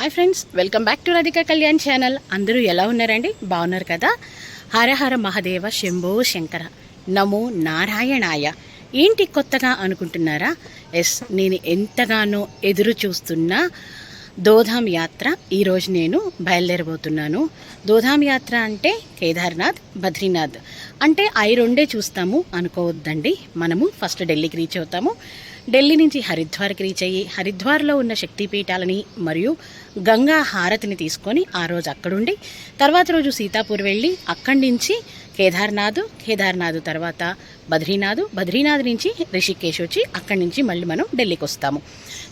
Hi friends welcome back to Radhika Kalyan channel. అందరూ ఎలా ఉన్నారండి? బాగున్నారు కదా? హరహర మహాదేవ శంభో శంకర. నమో నారాయణాయ. ఏంటి కొత్తగా అనుకుంటున్నారా? ఎస్ నేను ఎంతగానో ఎదురు చూస్తున్న దోధాం యాత్ర. ఈరోజు నేను బయలుదేరబోతున్నాను. దోధాం యాత్ర అంటే కేదార్నాథ్ బద్రీనాథ్. అంటే అవి రెండే చూస్తాము అనుకోవద్దండి. మనము ఫస్ట్ ఢిల్లీకి రీచ్ అవుతాము. ఢిల్లీ నుంచి హరిద్వార్కి రీచ్ అయ్యి హరిద్వార్లో ఉన్న శక్తిపీఠాలని మరియు గంగా హారతిని తీసుకొని ఆ రోజు అక్కడుండి తర్వాత రోజు సీతాపూర్ వెళ్ళి అక్కడి నుంచి కేదార్నాథ్ కేదార్నాథ్ తర్వాత బద్రీనాథ్ బద్రీనాథ్ నుంచి రిషికేశ్ వచ్చి అక్కడి నుంచి మళ్ళీ మనం ఢిల్లీకి వస్తాము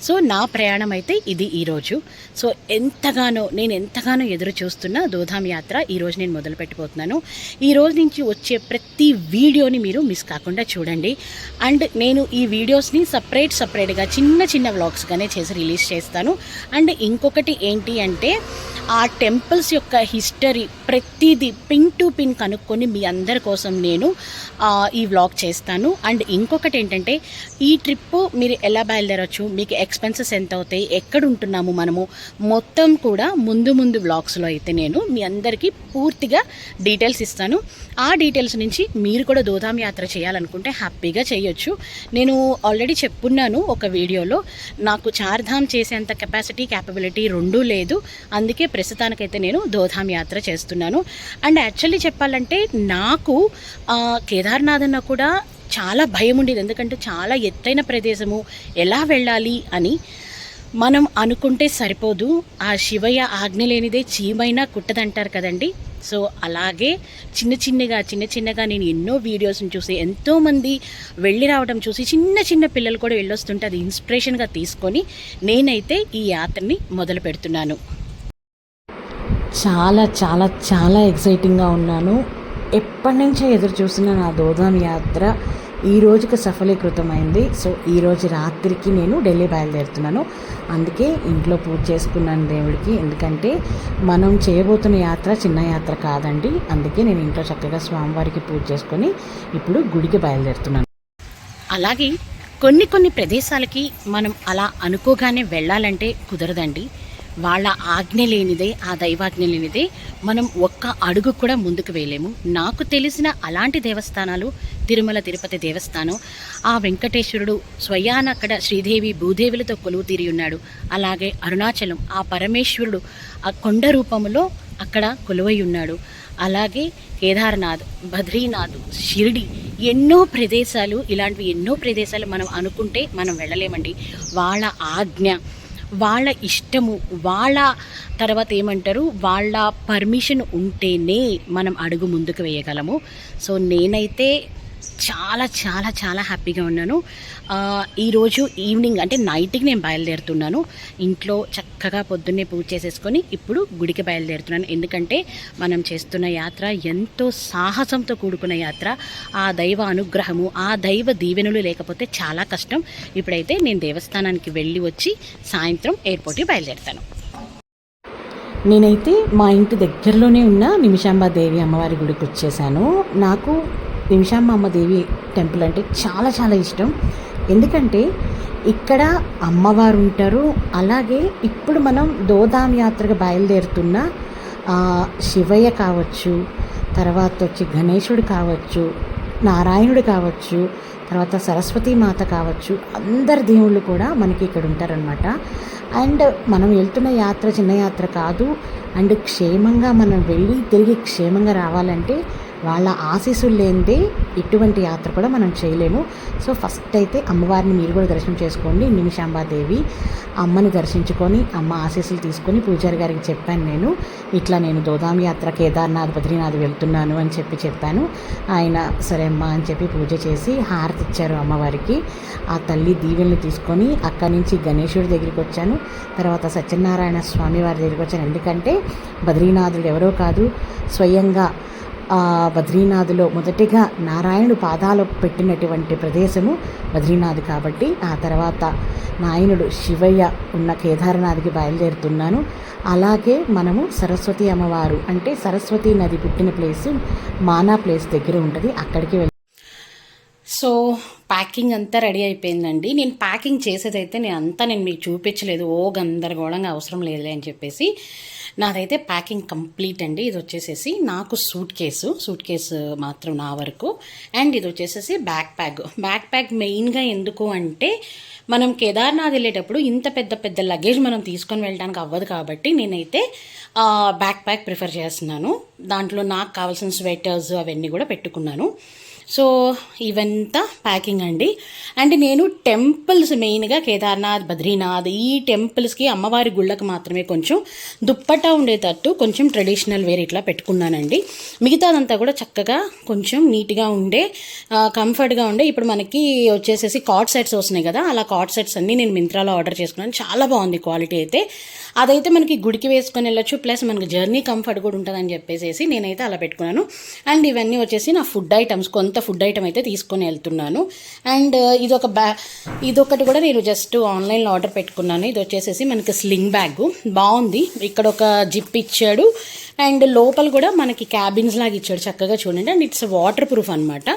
సో నా ప్రయాణం అయితే ఇది ఈరోజు సో ఎంతగానో నేను ఎంతగానో ఎదురు చూస్తున్న దోధాం యాత్ర ఈరోజు నేను మొదలు పెట్టబోతున్నాను. ఈ రోజు నుంచి వచ్చే ప్రతి వీడియోని మీరు మిస్ కాకుండా చూడండి. అండ్ నేను ఈ వీడియోస్ని సపరేట్ సపరేట్గా చిన్న చిన్న వ్లాగ్స్గానే చేసి రిలీజ్ చేస్తాను. అండ్ ఇంకొకటి ఏంటి అంటే ఆ టెంపుల్స్ యొక్క హిస్టరీ ప్రతిదీ పిన్ టు పిన్ కనుక్కొని మీ అందరి కోసం నేను ఈ వ్లాగ్ చేస్తాను. అండ్ ఇంకొకటి ఏంటంటే ఈ ట్రిప్ మీరు ఎలా బయలుదేరచ్చు మీకు ఎక్స్పెన్సెస్ ఎంత అవుతాయి ఎక్కడ ఉంటున్నాము మనము? మొత్తం కూడా ముందు ముందు వ్లాగ్స్లో అయితే నేను మీ అందరికీ పూర్తిగా డీటెయిల్స్ ఇస్తాను. ఆ డీటెయిల్స్ నుంచి మీరు కూడా దోదాం యాత్ర చేయాలనుకుంటే హ్యాపీగా చేయొచ్చు. నేను ఆల్రెడీ చెప్పున్నాను ఒక వీడియోలో నాకు చార్ధామ్ చేసేంత కెపాసిటీ క్యాపబిలిటీ రెండూ లేదు. అందుకే ప్రస్తుతానికైతే నేను దోధాం యాత్ర చేస్తున్నాను. అండ్ యాక్చువల్లీ చెప్పాలంటే నాకు కేదార్నాథ్ అన్న కూడా చాలా భయం ఉండేది. ఎందుకంటే చాలా ఎత్తైన ప్రదేశము. ఎలా వెళ్ళాలి అని మనం అనుకుంటే సరిపోదు. ఆ శివయ్య ఆజ్ఞ లేనిదే చీమైనా కుట్టదంటారు కదండి. సో అలాగే చిన్న చిన్నగా చిన్న చిన్నగా నేను ఎన్నో వీడియోస్ని చూసి ఎంతోమంది వెళ్ళి రావడం చూసి చిన్న చిన్న పిల్లలు కూడా వెళ్ళొస్తుంటే అది ఇన్స్పిరేషన్గా తీసుకొని నేనైతే ఈ యాత్రని మొదలు పెడుతున్నాను. చాలా చాలా చాలా ఎక్సైటింగ్గా ఉన్నాను. ఎప్పటి నుంచో ఎదురు చూసిన నా దోదాం యాత్ర ఈ రోజుకి సఫలీకృతమైంది. సో ఈరోజు రాత్రికి నేను ఢిల్లీ బయలుదేరుతున్నాను. అందుకే ఇంట్లో పూజ చేసుకున్నాను దేవుడికి. ఎందుకంటే మనం చేయబోతున్న యాత్ర చిన్న యాత్ర కాదండి. అందుకే నేను ఇంట్లో చక్కగా స్వామివారికి పూజ చేసుకొని ఇప్పుడు గుడికి బయలుదేరుతున్నాను. అలాగే కొన్ని కొన్ని ప్రదేశాలకి మనం అలా అనుకోగానే వెళ్ళాలంటే కుదరదండి. వాళ్ళ ఆజ్ఞ లేనిదే ఆ దైవాజ్ఞ లేనిదే మనం ఒక్క అడుగు కూడా ముందుకు వేయలేము. నాకు తెలిసిన అలాంటి దేవస్థానాలు తిరుమల తిరుపతి దేవస్థానం ఆ వెంకటేశ్వరుడు స్వయాన అక్కడ శ్రీదేవి భూదేవులతో కొలువు తీరి ఉన్నాడు. అలాగే అరుణాచలం ఆ పరమేశ్వరుడు ఆ కొండ రూపంలో అక్కడ కొలువై ఉన్నాడు. అలాగే కేదార్నాథ్ బద్రీనాథ్ షిరిడి ఎన్నో ప్రదేశాలు ఇలాంటివి ఎన్నో ప్రదేశాలు మనం అనుకుంటే మనం వెళ్ళలేమండి. వాళ్ళ ఆజ్ఞ వాళ్ళ ఇష్టము వాళ్ళ తర్వాత ఏమంటారు? వాళ్ళ పర్మిషన్ ఉంటేనే మనం అడుగు ముందుకు వేయగలము. సో నేనైతే చాలా చాలా చాలా హ్యాపీగా ఉన్నాను. ఈరోజు ఈవినింగ్ అంటే నైట్కి నేను బయలుదేరుతున్నాను. ఇంట్లో చక్కగా పొద్దున్నే పూజ చేసేసుకొని ఇప్పుడు గుడికి బయలుదేరుతున్నాను. ఎందుకంటే మనం చేస్తున్న యాత్ర ఎంతో సాహసంతో కూడుకున్న యాత్ర. ఆ దైవ అనుగ్రహము ఆ దైవ దీవెనలు లేకపోతే చాలా కష్టం. ఇప్పుడైతే నేను దేవస్థానానికి వెళ్ళి వచ్చి సాయంత్రం ఎయిర్పోర్ట్కి బయలుదేరుతాను. నేనైతే మా ఇంటి దగ్గరలోనే ఉన్న నిమిషాంబ దేవి అమ్మవారి గుడికి వచ్చేసాను. నాకు నిమిషామ్మ దేవి టెంపుల్ అంటే చాలా చాలా ఇష్టం. ఎందుకంటే ఇక్కడ అమ్మవారు ఉంటారు. అలాగే ఇప్పుడు మనం దోదాం యాత్రకు బయలుదేరుతున్న శివయ్య కావచ్చు తర్వాత వచ్చి గణేశుడు కావచ్చు నారాయణుడు కావచ్చు తర్వాత సరస్వతీ మాత కావచ్చు అందరి దేవుళ్ళు కూడా మనకి ఇక్కడ ఉంటారనమాట అండ్ మనం వెళ్తున్న యాత్ర చిన్న యాత్ర కాదు. అండ్ క్షేమంగా మనం వెళ్ళి తిరిగి క్షేమంగా రావాలంటే వాళ్ళ ఆశీస్సులు లేనిదే ఎటువంటి యాత్ర కూడా మనం చేయలేము. సో ఫస్ట్ అయితే అమ్మవారిని మీరు కూడా దర్శనం చేసుకోండి. నిమిషాంబాదేవి అమ్మని దర్శించుకొని అమ్మ ఆశీస్సులు తీసుకొని పూజారి గారికి చెప్పాను నేను. ఇట్లా నేను దోదాం యాత్ర కేదార్నాథ్ బద్రీనాథ్ వెళ్తున్నాను అని చెప్పి చెప్పాను. ఆయన సరే అమ్మ అని చెప్పి పూజ చేసి హారతి ఇచ్చారు అమ్మవారికి. ఆ తల్లి దీవెనలు తీసుకొని అక్కడి నుంచి గణేశుడి దగ్గరికి వచ్చాను. తర్వాత సత్యనారాయణ స్వామి వారి దగ్గరికి వచ్చాను. ఎందుకంటే బద్రీనాథుడు ఎవరో కాదు స్వయంగా బద్రీనాథ్లో మొదటిగా నారాయణుడు పాదాలు పెట్టినటువంటి ప్రదేశము బద్రీనాథ్ కాబట్టి ఆ తర్వాత నాయనుడు శివయ్య ఉన్న కేదార్నాథ్కి బయలుదేరుతున్నాను. అలాగే మనము సరస్వతి అమ్మవారు అంటే సరస్వతి నది పుట్టిన ప్లేసు మానా ప్లేస్ దగ్గర ఉంటుంది. అక్కడికి వెళ్ళి సో ప్యాకింగ్ అంతా రెడీ అయిపోయిందండి. నేను ప్యాకింగ్ చేసేదైతే నేను అంతా నేను మీకు చూపించలేదు. ఓ గందరగోళంగా అవసరం లేదులే అని చెప్పేసి. నాదైతే ప్యాకింగ్ కంప్లీట్ అండి. ఇది వచ్చేసేసి నాకు సూట్ కేసు. సూట్ కేసు మాత్రం నా వరకు. అండ్ ఇది వచ్చేసేసి బ్యాక్ ప్యాక్ బ్యాక్ ప్యాక్ మెయిన్గా ఎందుకు అంటే మనం కేదార్నాథ్ వెళ్ళేటప్పుడు ఇంత పెద్ద పెద్ద లగేజ్ మనం తీసుకొని వెళ్ళడానికి అవ్వదు కాబట్టి నేనైతే బ్యాక్ ప్యాక్ ప్రిఫర్ చేస్తున్నాను. దాంట్లో నాకు కావాల్సిన స్వెటర్స్ అవన్నీ కూడా పెట్టుకున్నాను. సో ఇవంతా ప్యాకింగ్ అండి. అండ్ నేను టెంపుల్స్ మెయిన్గా కేదార్నాథ్ బద్రీనాథ్ ఈ టెంపుల్స్కి అమ్మవారి గుళ్ళకి మాత్రమే కొంచెం దుప్పట్టా ఉండేటట్టు కొంచెం ట్రెడిషనల్ వేర్ ఇట్లా పెట్టుకున్నానండి. మిగతాదంతా కూడా చక్కగా కొంచెం నీట్గా ఉండే కంఫర్ట్గా ఉండే. ఇప్పుడు మనకి వచ్చేసేసి కాట్ సెట్స్ వస్తున్నాయి కదా అలా కాట్ సెట్స్ అన్నీ నేను మింత్రాలో ఆర్డర్ చేసుకున్నాను. చాలా బాగుంది క్వాలిటీ అయితే. అదైతే మనకి గుడికి వేసుకొని వెళ్ళొచ్చు ప్లస్ మనకి జర్నీ కంఫర్ట్ కూడా ఉంటుందని చెప్పేసి నేనైతే అలా పెట్టుకున్నాను. అండ్ ఇవన్నీ వచ్చేసి నా ఫుడ్ ఐటమ్స్. కొంత ఫుడ్ ఐటమ్ అయితే తీసుకొని వెళ్తున్నాను. అండ్ uh, ఇదొక బ్యా ఇదొకటి కూడా నేను జస్ట్ ఆన్లైన్లో ఆర్డర్ పెట్టుకున్నాను. ఇది వచ్చేసేసి మనకి స్లింగ్ బ్యాగ్ బాగుంది. ఇక్కడ ఒక జిప్ ఇచ్చాడు. అండ్ లోపల కూడా మనకి క్యాబిన్స్ లాగా ఇచ్చాడు. చక్కగా చూడండి. అండ్ ఇట్స్ వాటర్ ప్రూఫ్ అనమాట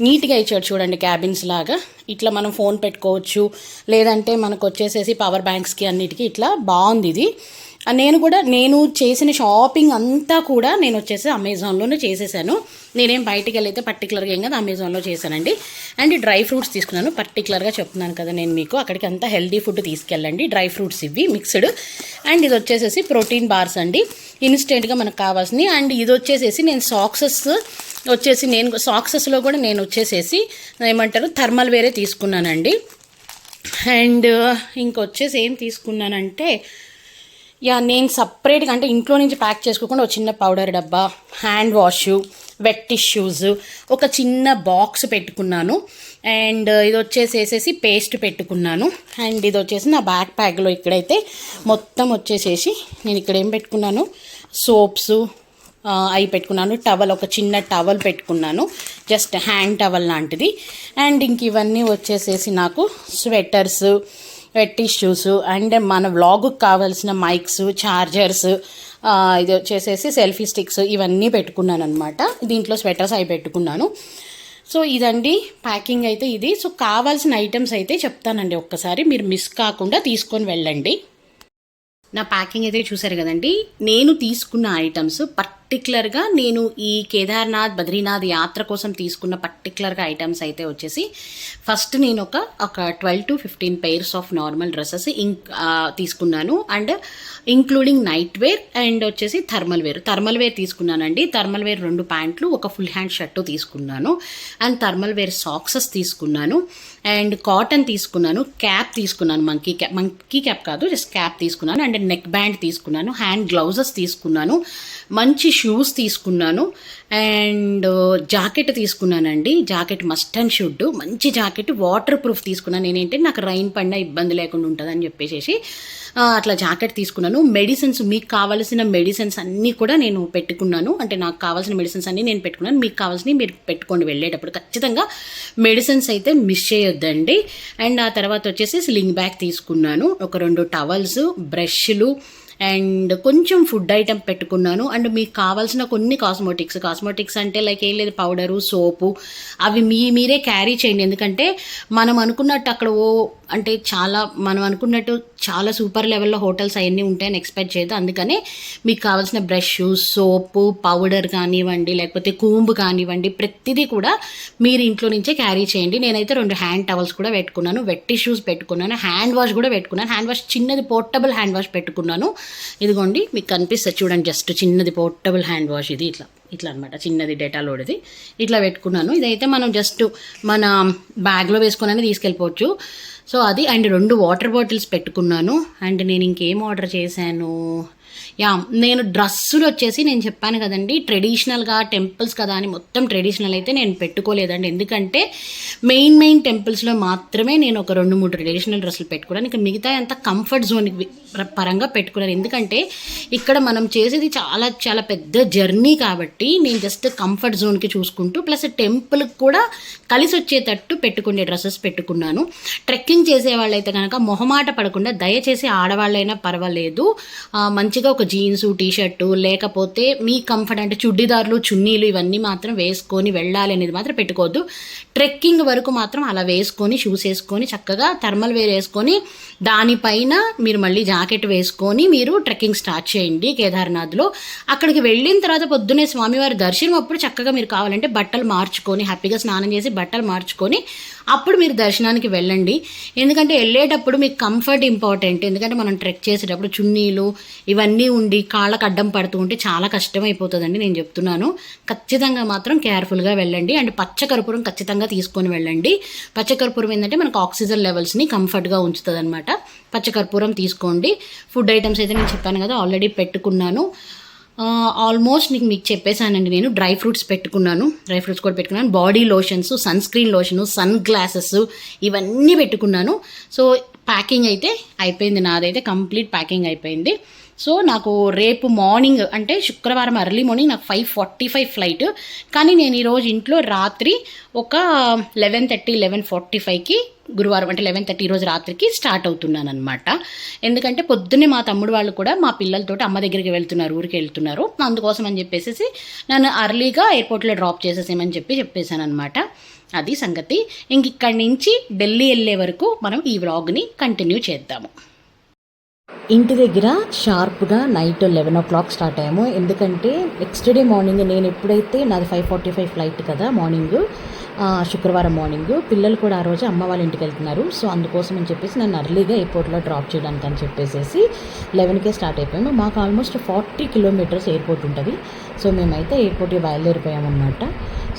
నీట్గా ఇచ్చాడు చూడండి క్యాబిన్స్ లాగా. ఇట్లా మనం ఫోన్ పెట్టుకోవచ్చు. లేదంటే మనకు వచ్చేసేసి పవర్ బ్యాంక్స్కి అన్నిటికీ ఇట్లా బాగుంది ఇది. నేను కూడా నేను చేసిన షాపింగ్ అంతా కూడా నేను వచ్చేసి అమెజాన్లోనే చేసేసాను. నేనేం బయటికి వెళ్ళైతే పర్టికులర్గా ఏం కదా అమెజాన్లో చేశానండి. అండ్ డ్రై ఫ్రూట్స్ తీసుకున్నాను. పర్టికులర్గా చెప్తున్నాను కదా నేను మీకు. అక్కడికి అంతా హెల్దీ ఫుడ్ తీసుకెళ్ళండి. డ్రై ఫ్రూట్స్ ఇవి మిక్స్డ్ అండ్ ఇది వచ్చేసేసి ప్రోటీన్ బార్స్ అండి. ఇన్స్టెంట్గా మనకు కావాల్సింది అండ్ ఇది వచ్చేసేసి నేను సాక్సెస్ వచ్చేసి నేను సాక్సెస్లో కూడా నేను వచ్చేసేసి ఏమంటారు థర్మల్ వేరే తీసుకున్నానండి. అండ్ ఇంకొచ్చేసి ఏం తీసుకున్నానంటే యా నేను సపరేట్గా అంటే ఇంట్లో నుంచి ప్యాక్ చేసుకోకుండా ఒక చిన్న పౌడర్ డబ్బా హ్యాండ్ వాష్ వెట్ టిష్యూస్ ఒక చిన్న బాక్స్ పెట్టుకున్నాను. అండ్ uh, ఇది వచ్చేసేసేసి పేస్ట్ పెట్టుకున్నాను. అండ్ ఇది వచ్చేసి నా బ్యాక్ ప్యాక్లో ఇక్కడైతే మొత్తం వచ్చేసేసి నేను ఇక్కడ ఏం పెట్టుకున్నాను? సోప్స్ uh, అవి పెట్టుకున్నాను. టవల్ ఒక చిన్న టవల్ పెట్టుకున్నాను. జస్ట్ హ్యాండ్ టవల్ లాంటిది. అండ్ ఇంక ఇవన్నీ వచ్చేసేసి నాకు స్వెటర్స్ టిష్యూస్ అండ్ మన వ్లాగ్కి కావాల్సిన మైక్స్ ఛార్జర్స్ ఇది వచ్చేసేసి సెల్ఫీ స్టిక్స్ ఇవన్నీ పెట్టుకున్నాను అనమాట దీంట్లో స్వెటర్స్ అవి పెట్టుకున్నాను. సో ఇదండి ప్యాకింగ్ అయితే ఇది. సో కావాల్సిన ఐటమ్స్ అయితే చెప్తానండి ఒక్కసారి. మీరు మిస్ కాకుండా తీసుకొని వెళ్ళండి. నా ప్యాకింగ్ అయితే చూసారు కదండి. నేను తీసుకున్న ఐటమ్స్ పర్టికులర్గా నేను ఈ కేదార్నాథ్ బద్రీనాథ్ యాత్ర కోసం తీసుకున్న పర్టికులర్గా ఐటమ్స్ అయితే వచ్చేసి ఫస్ట్ నేను ఒక ఒక twelve to fifteen pairs of normal dresses ఇంక్ తీసుకున్నాను. And including night wear and వచ్చేసి థర్మల్ వేర్ థర్మల్ వేర్ తీసుకున్నానండి. థర్మల్ వేర్ రెండు ప్యాంట్లు ఒక ఫుల్ హ్యాండ్ షర్టు తీసుకున్నాను. అండ్ థర్మల్ వేర్ సాక్సెస్ తీసుకున్నాను. అండ్ కాటన్ తీసుకున్నాను క్యాప్ తీసుకున్నాను మంకీ క్యాప్ మంకీ క్యాప్ కాదు జస్ట్ క్యాప్ తీసుకున్నాను అండ్ నెక్ బ్యాండ్ తీసుకున్నాను హ్యాండ్ గ్లౌజెస్ తీసుకున్నాను మంచి షూస్ తీసుకున్నాను అండ్ జాకెట్ తీసుకున్నానండి జాకెట్ మస్ట్ అండ్ షుడ్ మంచి జాకెట్ వాటర్ ప్రూఫ్ తీసుకున్నాను నేనేంటి నాకు రైన్ పడినా ఇబ్బంది లేకుండా ఉంటుందని చెప్పేసి అట్లా జాకెట్ తీసుకున్నాను మెడిసిన్స్ మీకు కావాల్సిన మెడిసిన్స్ అన్నీ కూడా నేను పెట్టుకున్నాను అంటే నాకు కావాల్సిన మెడిసిన్స్ అన్నీ నేను పెట్టుకున్నాను మీకు కావాల్సినవి మీరు పెట్టుకోండి వెళ్ళేటప్పుడు. ఖచ్చితంగా మెడిసిన్స్ అయితే మిస్ చేయొద్దండి అండ్ ఆ తర్వాత వచ్చేసి స్లింగ్ బ్యాగ్ తీసుకున్నాను. ఒక రెండు టవల్స్ బ్రష్లు అండ్ కొంచెం ఫుడ్ ఐటెం పెట్టుకున్నాను. అండ్ మీకు కావాల్సిన కొన్ని కాస్మోటిక్స్ కాస్మోటిక్స్ అంటే లైక్ ఏం లేదు పౌడరు సోపు అవి మీ మీరే క్యారీ చేయండి. ఎందుకంటే మనం అనుకున్నట్టు అక్కడ ఓ అంటే చాలా మనం అనుకున్నట్టు చాలా సూపర్ లెవెల్లో హోటల్స్ అవన్నీ ఉంటాయని ఎక్స్పెక్ట్ చేయదు అందుకనే మీకు కావాల్సిన బ్రష్ సోపు పౌడర్ కానివ్వండి లేకపోతే కూంబు కానివ్వండి ప్రతిదీ కూడా మీరు ఇంట్లో నుంచే క్యారీ చేయండి. నేనైతే రెండు హ్యాండ్ టవల్స్ కూడా పెట్టుకున్నాను. వెట్ టిష్యూస్ పెట్టుకున్నాను. హ్యాండ్ వాష్ కూడా పెట్టుకున్నాను. హ్యాండ్ వాష్ చిన్నది పోర్టబుల్ హ్యాండ్ వాష్ పెట్టుకున్నాను. ఇదిగోండి మీకు కనిపిస్తుంది చూడండి జస్ట్ చిన్నది పోర్టబుల్ హ్యాండ్ వాష్ ఇది ఇట్లా ఇట్లా అనమాట చిన్నది డేటాలోడిది ఇట్లా పెట్టుకున్నాను. ఇదైతే మనం జస్ట్ మన బ్యాగ్లో వేసుకుని తీసుకెళ్ళిపోవచ్చు. సో అది అండ్ రెండు వాటర్ బాటిల్స్ పెట్టుకున్నాను. అండ్ నేను ఇంకేం ఆర్డర్ చేశాను? యా నేను డ్రెస్సులు వచ్చేసి నేను చెప్పాను కదండి ట్రెడిషనల్గా టెంపుల్స్ కదా అని మొత్తం ట్రెడిషనల్ అయితే నేను పెట్టుకోలేదండి. ఎందుకంటే మెయిన్ మెయిన్ టెంపుల్స్లో మాత్రమే నేను ఒక రెండు మూడు ట్రెడిషనల్ డ్రెస్సులు పెట్టుకున్నాను. మిగతా అంతా కంఫర్ట్ జోన్ పరంగా పెట్టుకున్నాను. ఎందుకంటే ఇక్కడ మనం చేసేది చాలా చాలా పెద్ద జర్నీ కాబట్టి నేను జస్ట్ కంఫర్ట్ జోన్కి చూసుకుంటూ ప్లస్ టెంపుల్కి కూడా కలిసి వచ్చేటట్టు పెట్టుకునే డ్రెస్సెస్ పెట్టుకున్నాను. ట్రెక్కింగ్ చేసే వాళ్ళైతే కనుక మొహమాట పడకుండా దయచేసి ఆడవాళ్ళైనా పర్వాలేదు. మంచి మంచిగా ఒక జీన్స్ టీ షర్టు లేకపోతే మీ కంఫర్ట్ అంటే చుడ్డిదారులు చున్నీలు ఇవన్నీ మాత్రం వేసుకొని వెళ్ళాలి అనేది మాత్రం పెట్టుకోవద్దు. ట్రెక్కింగ్ వరకు మాత్రం అలా వేసుకొని షూస్ వేసుకొని చక్కగా థర్మల్ వేర్ వేసుకొని దానిపైన మీరు మళ్ళీ జాకెట్ వేసుకొని మీరు ట్రెక్కింగ్ స్టార్ట్ చేయండి కేదార్నాథ్లో. అక్కడికి వెళ్ళిన తర్వాత పొద్దునే స్వామివారి దర్శనం అప్పుడు చక్కగా మీరు కావాలంటే బట్టలు మార్చుకొని హ్యాపీగా స్నానం చేసి బట్టలు మార్చుకొని అప్పుడు మీరు దర్శనానికి వెళ్ళండి. ఎందుకంటే వెళ్ళేటప్పుడు మీకు కంఫర్ట్ ఇంపార్టెంట్ ఎందుకంటే మనం ట్రెక్ చేసేటప్పుడు చున్నీలు ఇవన్నీ ఉండి కాళ్ళకు అడ్డం పడుతూ ఉంటే చాలా కష్టం అయిపోతుందండి నేను చెప్తున్నాను. ఖచ్చితంగా మాత్రం కేర్ఫుల్గా వెళ్ళండి. అండ్ పచ్చకర్పూరం ఖచ్చితంగా తీసుకొని వెళ్ళండి. పచ్చకర్పూరం ఏంటంటే మనకు ఆక్సిజన్ లెవెల్స్ని కంఫర్ట్గా ఉంచుతుంది అనమాట పచ్చకర్పూరం తీసుకోండి. ఫుడ్ ఐటమ్స్ అయితే నేను చెప్పాను కదా ఆల్రెడీ పెట్టుకున్నాను. ఆల్మోస్ట్ నీకు మీకు చెప్పేశానండి నేను డ్రై ఫ్రూట్స్ పెట్టుకున్నాను. డ్రై ఫ్రూట్స్ కూడా పెట్టుకున్నాను. Body lotions sunscreen lotion sunglasses ఇవన్నీ పెట్టుకున్నాను. సో ప్యాకింగ్ అయితే అయిపోయింది. నాదైతే కంప్లీట్ ప్యాకింగ్ అయిపోయింది. సో నాకు రేపు మార్నింగ్ అంటే శుక్రవారం అర్లీ మార్నింగ్ నాకు ఫైవ్ ఫార్టీ ఫైవ్ ఫ్లైట్. కానీ నేను ఈరోజు ఇంట్లో రాత్రి ఒక లెవెన్ థర్టీ లెవెన్ ఫార్టీ ఫైవ్కి గురువారం అంటే లెవెన్ థర్టీ రోజు రాత్రికి స్టార్ట్ అవుతున్నాను అనమాట ఎందుకంటే పొద్దున్నే మా తమ్ముడు వాళ్ళు కూడా మా పిల్లలతోటి అమ్మ దగ్గరికి వెళ్తున్నారు ఊరికి వెళ్తున్నారు. అందుకోసం అని చెప్పేసి నన్ను అర్లీగా ఎయిర్పోర్ట్లో డ్రాప్ చేసేసేమని చెప్పి చెప్పేశాను అనమాట అది సంగతి. ఇంక ఇక్కడి నుంచి ఢిల్లీ వెళ్ళే వరకు మనం ఈ వ్లాగ్ని కంటిన్యూ చేద్దాము. ఇంటి దగ్గర షార్ప్గా night eleven o'clock start అయ్యాము. ఎందుకంటే నెక్స్ట్ డే మార్నింగ్ నేను ఎప్పుడైతే నాది ఫైవ్ ఫార్టీ ఫైవ్ ఫ్లైట్ కదా మార్నింగ్ శుక్రవారం మార్నింగ్ పిల్లలు కూడా ఆ రోజు అమ్మ వాళ్ళ ఇంటికి వెళ్తున్నారు. సో అందుకోసం అని చెప్పేసి నన్ను అర్లీగా ఎయిర్పోర్ట్లో డ్రాప్ చేయడానికి అని చెప్పేసి లెవెన్కే స్టార్ట్ అయిపోయాము. మాకు ఆల్మోస్ట్ ఫార్టీ కిలోమీటర్స్ ఎయిర్పోర్ట్ ఉంటుంది. సో మేమైతే ఎయిర్పోర్ట్కి బయలుదేరిపోయామన్నమాట.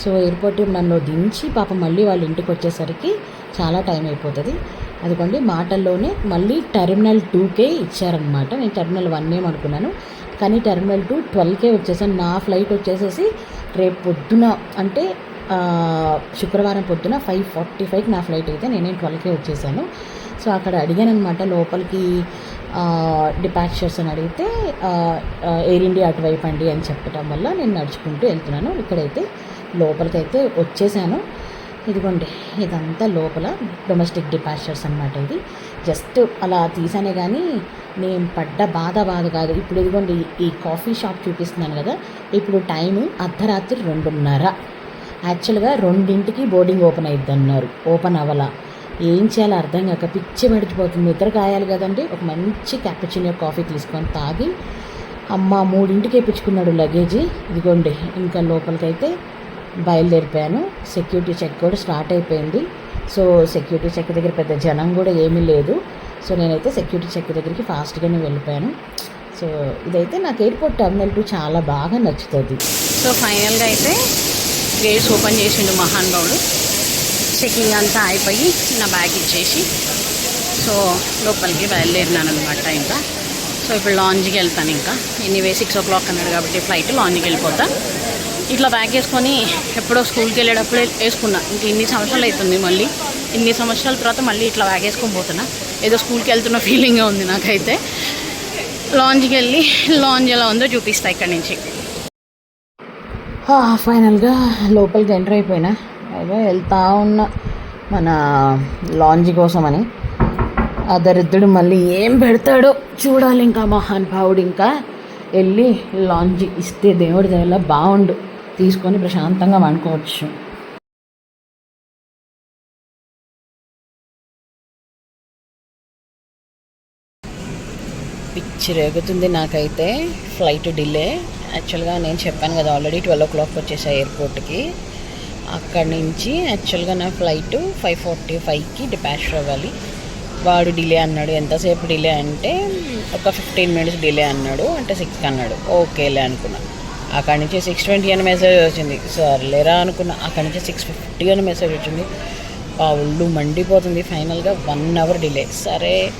సో ఎయిర్పోర్ట్ నన్ను దించి పాపం మళ్ళీ వాళ్ళ ఇంటికి వచ్చేసరికి చాలా టైం అయిపోతుంది. అదిగోండి మాటల్లోనే మళ్ళీ టెర్మినల్ టూకే ఇచ్చారనమాట నేను టెర్మినల్ వన్ ఏమనుకున్నాను కానీ టెర్మినల్ టూ ట్వెల్వ్కే వచ్చేసాను. నా ఫ్లైట్ వచ్చేసేసి రేపు పొద్దున అంటే శుక్రవారం పొద్దున ఫైవ్ ఫార్టీ ఫైవ్కి నా ఫ్లైట్ అయితే నేనే ట్వెల్వ్కే వచ్చేసాను. సో అక్కడ అడిగాను అనమాట లోపలికి డిపాచర్స్ అని అడిగితే ఎయిర్ ఇండియా అటువైపు అండి అని చెప్పడం వల్ల నేను నడుచుకుంటూ వెళ్తున్నాను. ఇక్కడైతే లోపలికైతే వచ్చేసాను. ఇదిగోండి ఇదంతా లోపల డొమెస్టిక్ డిపాచర్స్ అనమాట ఇది. జస్ట్ అలా తీసానే కానీ నేను పడ్డ బాధ బాధ కాదు. ఇప్పుడు ఇదిగోండి ఈ కాఫీ షాప్ చూపిస్తున్నాను కదా. ఇప్పుడు టైము అర్ధరాత్రి రెండున్నర. యాక్చువల్గా రెండింటికి బోర్డింగ్ ఓపెన్ అయ్యిద్ది అన్నారు ఓపెన్ అవ్వాల. ఏం చేయాలో అర్థం కాక పిచ్చి పడిచిపోతుంది నిద్ర కాయాలి కదండి. ఒక మంచి క్యాపుచినో కాఫీ తీసుకొని తాగి అమ్మ మూడింటికి వేయించుకున్నాడు లగేజీ ఇదిగోండి ఇంకా లోపలికైతే బయలుదేరిపోయాను. సెక్యూరిటీ చెక్ కూడా స్టార్ట్ అయిపోయింది. సో సెక్యూరిటీ చెక్ దగ్గర పెద్ద జనం కూడా ఏమీ లేదు. సో నేనైతే సెక్యూరిటీ చెక్ దగ్గరికి ఫాస్ట్గానే వెళ్ళిపోయాను. సో ఇదైతే నాకు ఎయిర్పోర్ట్ టర్మినల్ టూ చాలా బాగా నచ్చుతుంది. సో ఫైనల్గా అయితే గేట్స్ ఓపెన్ చేసిండు మహానుభావుడు చెకింగ్ అంతా అయిపోయి నా బ్యాగ్ ఇచ్చేసి సో లోపలికి బయలుదేరినాను అనమాట ఇంకా. సో ఇప్పుడు లాంజ్కి వెళ్తాను ఇంకా. ఎనీవే సిక్స్ ఓ క్లాక్ అన్నాడు కాబట్టి ఫ్లైట్ లాంజ్కి వెళ్ళిపోతా. ఇట్లా బ్యాగ్ వేసుకొని ఎప్పుడో స్కూల్కి వెళ్ళేటప్పుడు వేసుకున్నా. ఇంక ఇన్ని సంవత్సరాలు అవుతుంది మళ్ళీ. ఇన్ని సంవత్సరాల తర్వాత మళ్ళీ ఇట్లా బ్యాగ్ వేసుకొని పోతున్నా. ఏదో స్కూల్కి వెళ్తున్న ఫీలింగే ఉంది నాకైతే. లాంజ్కి వెళ్ళి లాంజ్ ఎలా ఉందో చూపిస్తా ఇక్కడి నుంచి. ఫైనల్గా లోపలికి ఎంటర్ అయిపోయినా. అయితే వెళ్తా ఉన్న మన లాంజ్ కోసం ఆ దరిద్రుడు మళ్ళీ ఏం పెడతాడో చూడాలి ఇంకా మహానుభావుడు ఇంకా. వెళ్ళి లాంజ్ ఇస్తే దేవుడి దగ్గర బాగుండు తీసుకొని ప్రశాంతంగా వండుకోవచ్చు. పిచ్చి రేగుతుంది నాకైతే. Flight delay. యాక్చువల్గా నేను చెప్పాను కదా ఆల్రెడీ ట్వెల్వ్ ఓ క్లాక్ వచ్చేసా ఎయిర్పోర్ట్కి అక్కడి నుంచి యాక్చువల్గా నా ఫ్లైట్ ఫైవ్ ఫార్టీ ఫైవ్కి డిపాచర్ అవ్వాలి. వాడు డిలే అన్నాడు ఎంతసేపు డిలే అంటే ఒక ఫిఫ్టీన్ మినిట్స్ డిలే అన్నాడు అంటే సిక్స్కి అన్నాడు. ఓకేలే అనుకున్నా. అక్కడి నుంచి సిక్స్ ట్వంటీ అని మెసేజ్ వచ్చింది. సర్లేరా అనుకున్నా. అక్కడి నుంచి సిక్స్ ఫిఫ్టీ అని మెసేజ్ వచ్చింది. ఆ ఒళ్ళు మండిపోతుంది. ఫైనల్గా వన్ అవర్ డిలే సరే.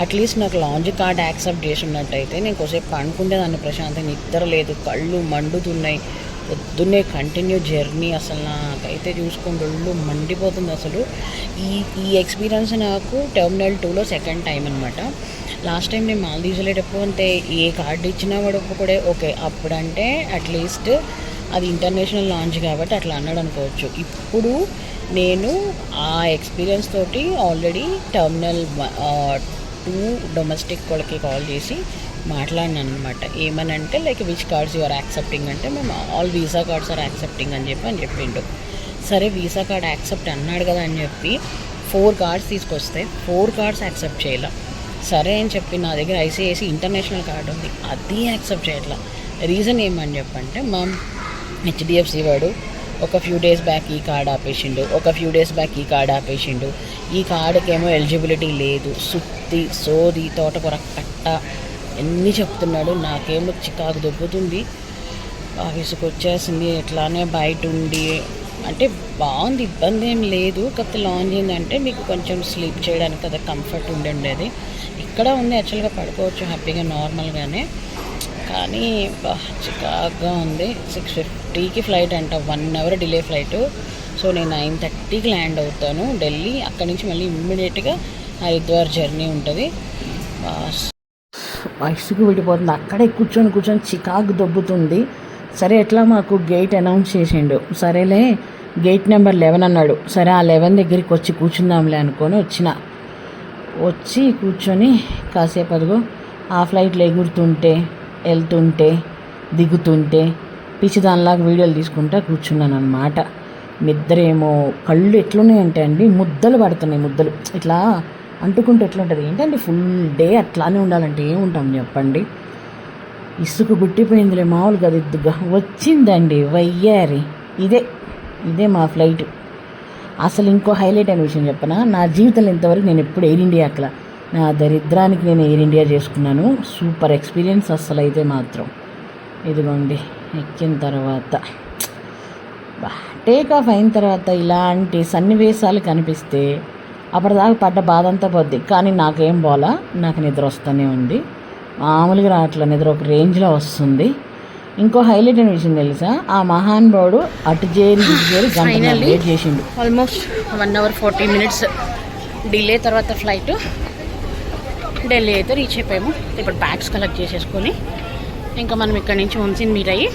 అట్లీస్ట్ నాకు లాంజ్ కార్డ్ యాక్సెప్ట్ చేసి ఉన్నట్టయితే నేను కొద్దిసేపు పండుకుంటే దాన్ని ప్రశాంతంగా నిద్ర లేదు కళ్ళు మండుతున్నాయి పొద్దున్నే కంటిన్యూ జర్నీ అసలు నాకైతే చూసుకుంటూ ఒళ్ళు మండిపోతుంది అసలు. ఈ ఈ ఎక్స్పీరియన్స్ నాకు టెర్మినల్ టూలో సెకండ్ టైం అనమాట లాస్ట్ టైం నేను మాల్దీవ్స్ వెళ్ళేటప్పుడు అంటే ఏ కార్డు ఇచ్చినా వాడు కూడా ఓకే అప్పుడంటే అట్లీస్ట్ అది ఇంటర్నేషనల్ లాంచ్ కాబట్టి అట్లా అన్నాడు అనుకోవచ్చు. ఇప్పుడు నేను ఆ ఎక్స్పీరియన్స్ తోటి ఆల్రెడీ టర్మినల్ టూ డొమెస్టిక్ వాళ్ళకి కాల్ చేసి మాట్లాడినాను అనమాట ఏమనంటే like which cards you are accepting అంటే మేము all visa cards are accepting అని చెప్పి అని చెప్పిండు. సరే వీసా కార్డ్ యాక్సెప్ట్ అన్నాడు కదా అని చెప్పి ఫోర్ కార్డ్స్ తీసుకొస్తే ఫోర్ కార్డ్స్ యాక్సెప్ట్ చేయాల? సరే అని చెప్పి నా దగ్గర ఐసీఐసీ ఇంటర్నేషనల్ కార్డు ఉంది అది యాక్సెప్ట్ చేయట్లా రీజన్ ఏమని చెప్పంటే మా హెచ్డిఎఫ్సి వాడు ఒక ఫ్యూ డేస్ బ్యాక్ ఈ కార్డ్ ఆపేసిండు ఒక ఫ్యూ డేస్ బ్యాక్ ఈ కార్డ్ ఆపేసిండు ఈ కార్డుకేమో ఎలిజిబిలిటీ లేదు సుత్తి సోది తోటకూర కట్ట ఎన్ని చెప్తున్నాడు నాకేమో చికాకు దొబ్బుతుంది. ఆఫీస్కి వచ్చేసింది ఎట్లానే బయట ఉండి అంటే బాగుంది ఇబ్బంది ఏం లేదు. కాకపోతే లాంజ్ ఏంటంటే మీకు కొంచెం స్లీప్ చేయడానికి కదా కంఫర్ట్ ఉండి ఉండేది ఇక్కడ ఉంది యాక్చువల్గా పడుకోవచ్చు హ్యాపీగా నార్మల్గానే. కానీ చికాగ్గా ఉంది. సిక్స్ ఫిఫ్టీకి ఫ్లైట్ అంట one hour delay flight. So నేను నైన్ థర్టీకి ల్యాండ్ అవుతాను ఢిల్లీ. అక్కడి నుంచి మళ్ళీ ఇమ్మీడియట్గా హరిద్వార్ జర్నీ ఉంటుంది. వయసుకు విడిపోతుంది. అక్కడే కూర్చొని కూర్చొని చికాకు దొబ్బుతుంది. సరే ఎట్లా మాకు గేట్ అనౌన్స్ చేసిండు? సరేలే గేట్ నెంబర్ లెవెన్ అన్నాడు. సరే ఆ లెవెన్ దగ్గరికి వచ్చి కూర్చుందాంలే అనుకొని వచ్చిన. వచ్చి కూర్చొని కాసేపు అదిగో ఆ ఫ్లైట్లో ఎగురుతుంటే వెళ్తుంటే దిగుతుంటే పిచ్చిదానిలాగా వీడియోలు తీసుకుంటా కూర్చున్నాను అనమాట నిద్ర ఏమో కళ్ళు ఎట్లున్నాయంటే అండి ముద్దలు పడుతున్నాయి ముద్దలు. ఇట్లా అంటుకుంటే ఎట్లుంటుంది? ఏంటండి ఫుల్ డే అట్లానే ఉండాలంటే ఏముంటాం చెప్పండి? ఇసుక గుట్టిపోయిందిలే మామూలుగా అది వచ్చిందండి వయ్యారి. ఇదే ఇదే మా ఫ్లైట్ అసలు ఇంకో హైలైట్ అయిన విషయం చెప్పనా? నా జీవితంలో ఇంతవరకు నేను ఎప్పుడు ఎయిర్ ఇండియా అక్కడ నా దరిద్రానికి నేను ఎయిర్ ఇండియా చేసుకున్నాను. సూపర్ ఎక్స్పీరియన్స్ అస్సలు అయితే మాత్రం. ఇదిగోండి ఎక్కిన తర్వాత. టేక్ ఆఫ్ అయిన తర్వాత ఇలాంటి సన్నివేశాలు కనిపిస్తే అప్పటిదాకా పడ్డ బాధ అంతా పోద్ది. కానీ నాకేం పోలా. నాకు నిద్ర వస్తూనే ఉంది. మామూలుగా రావట్లే. నిద్ర ఒక రేంజ్లో వస్తుంది. ఇంకో హైలైట్ అయిన విషయం తెలుసా? ఆ మహానుభావుడు అటు చేరి ఇటు చేరి గంట. వెయిట్ చేసిండు. Almost one hour forty minutes delay తర్వాత ఫ్లైట్ ఢిల్లీ అయితే రీచ్ అయిపోయాము. ఇప్పుడు బ్యాగ్స్ కలెక్ట్ చేసేసుకొని ఇంకా మనం ఇక్కడ నుంచి వంశీని మీట్ అయ్యి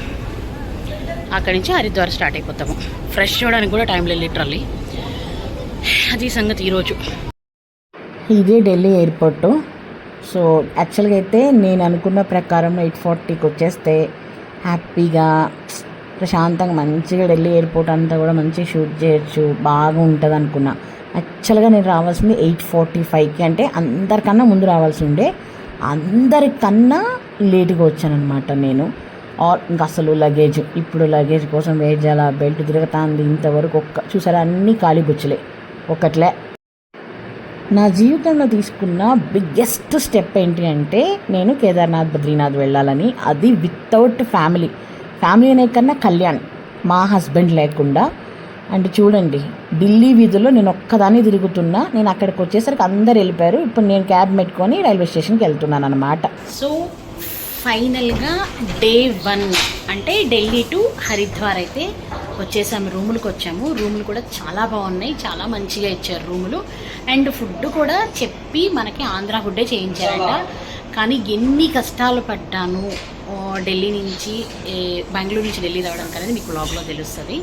అక్కడి నుంచి హరిద్వార్ స్టార్ట్ అయిపోతాము. ఫ్రెష్ చూడడానికి కూడా టైం లేదు లిటరల్లీ అది సంగతి ఈరోజు. ఇదే ఢిల్లీ ఎయిర్పోర్ట్. సో యాక్చువల్గా అయితే నేను అనుకున్న ప్రకారం ఎయిట్ ఫార్టీకి వచ్చేస్తే హ్యాపీగా ప్రశాంతంగా మంచిగా ఢిల్లీ ఎయిర్పోర్ట్ అంతా కూడా మంచిగా షూట్ చేయొచ్చు బాగా ఉంటుంది అనుకున్నా. యాక్చువల్గా నేను రావాల్సింది ఎయిట్ ఫార్టీ ఫైవ్కి అంటే అందరికన్నా ముందు రావాల్సి ఉండే. అందరికన్నా లేట్గా వచ్చానమాట నేను. ఆర్ ఇంకా అసలు లగేజ్ ఇప్పుడు లగేజ్ కోసం వెయిట్ చేయాలి బెల్ట్ తిరుగుతాంది ఇంతవరకు ఒక్క చూసారా అన్నీ ఖాళీ బుచ్చలే ఒకట్లే. నా జీవితంలో తీసుకున్న బిగ్గెస్ట్ స్టెప్ ఏంటి అంటే నేను కేదార్నాథ్ బద్రీనాథ్ వెళ్ళాలని. అది వితౌట్ ఫ్యామిలీ ఫ్యామిలీ అనే కన్నా కళ్యాణ్ మా హస్బెండ్ లేకుండా. అండ్ చూడండి ఢిల్లీ వీధుల్లో నేను ఒక్కదాన్ని తిరుగుతున్నా. నేను అక్కడికి వచ్చేసరికి అందరు వెళ్ళిపోయారు. ఇప్పుడు నేను క్యాబ్ పెట్టుకొని రైల్వే స్టేషన్కి వెళ్తున్నాను అనమాట సో ఫైనల్గా డే వన్ అంటే ఢిల్లీ టు హరిద్వార్ అయితే వచ్చేసాము రూములకు వచ్చాము. రూములు కూడా చాలా బాగున్నాయి చాలా మంచిగా ఇచ్చారు రూములు. అండ్ ఫుడ్ కూడా చెప్పి మనకి ఆంధ్ర ఫుడ్డే చేయించారంట. కానీ ఎన్ని కష్టాలు పడ్డాను ఢిల్లీ నుంచి బెంగళూరు నుంచి ఢిల్లీ రావడానికి అనేది మీకు బ్లాగ్లో తెలుస్తుంది.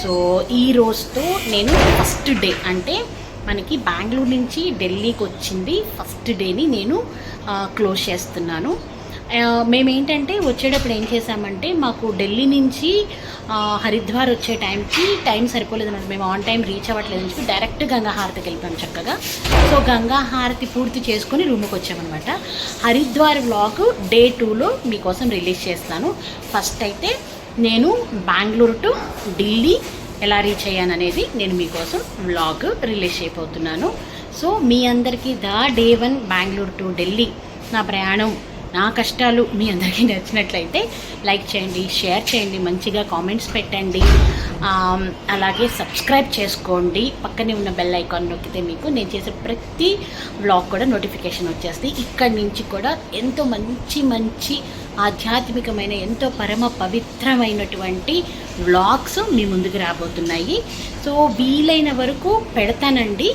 సో ఈ రోజుతో నేను ఫస్ట్ డే అంటే మనకి బెంగళూరు నుంచి ఢిల్లీకి వచ్చింది ఫస్ట్ డేని నేను క్లోజ్ చేస్తున్నాను. మేమేంటంటే వచ్చేటప్పుడు ఏం చేసామంటే మాకు ఢిల్లీ నుంచి హరిద్వార్ వచ్చే టైంకి టైం సరిపోలేదు అనమాట. మేము ఆన్ టైం రీచ్ అవ్వట్లేదు అని చెప్పి డైరెక్ట్ గంగాహారతికి వెళ్ళిపోయాం చక్కగా. సో గంగాహారతి పూర్తి చేసుకొని రూమ్కి వచ్చామన్నమాట. హరిద్వార్ వ్లాగ్ డే టూలో మీకోసం రిలీజ్ చేస్తాను. ఫస్ట్ అయితే నేను బెంగళూరు టు ఢిల్లీ ఎలా రీచ్ అయ్యాను అనేది నేను మీకోసం వ్లాగ్ రిలీజ్ అయిపోతున్నాను సో మీ అందరికీ the day one Bengaluru to Delhi నా ప్రయాణం. నా కష్టాలు మీ అందరికీ నచ్చినట్లయితే లైక్ చేయండి షేర్ చేయండి మంచిగా కామెంట్స్ పెట్టండి. అలాగే సబ్స్క్రైబ్ చేసుకోండి. పక్కనే ఉన్న బెల్ ఐకాన్ నొక్కితే మీకు నేను చేసే ప్రతి వ్లాగ్ కూడా నోటిఫికేషన్ వచ్చేస్తుంది. ఇక్కడి నుంచి కూడా ఎంతో మంచి మంచి ఆధ్యాత్మికమైన ఎంతో పరమ పవిత్రమైనటువంటి వ్లాగ్స్ మీ ముందుకు రాబోతున్నాయి. సో వీలైన వరకు పెడతానండి.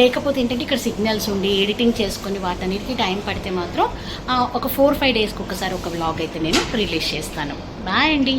లేకపోతే ఏంటంటే ఇక్కడ సిగ్నల్స్ ఉండి ఎడిటింగ్ చేసుకొని వాటన్నిటికి టైం పడితే మాత్రం ఒక ఫోర్ ఫైవ్ డేస్కి ఒకసారి ఒక వ్లాగ్ అయితే నేను రిలీజ్ చేస్తాను. బాయ్ అండి.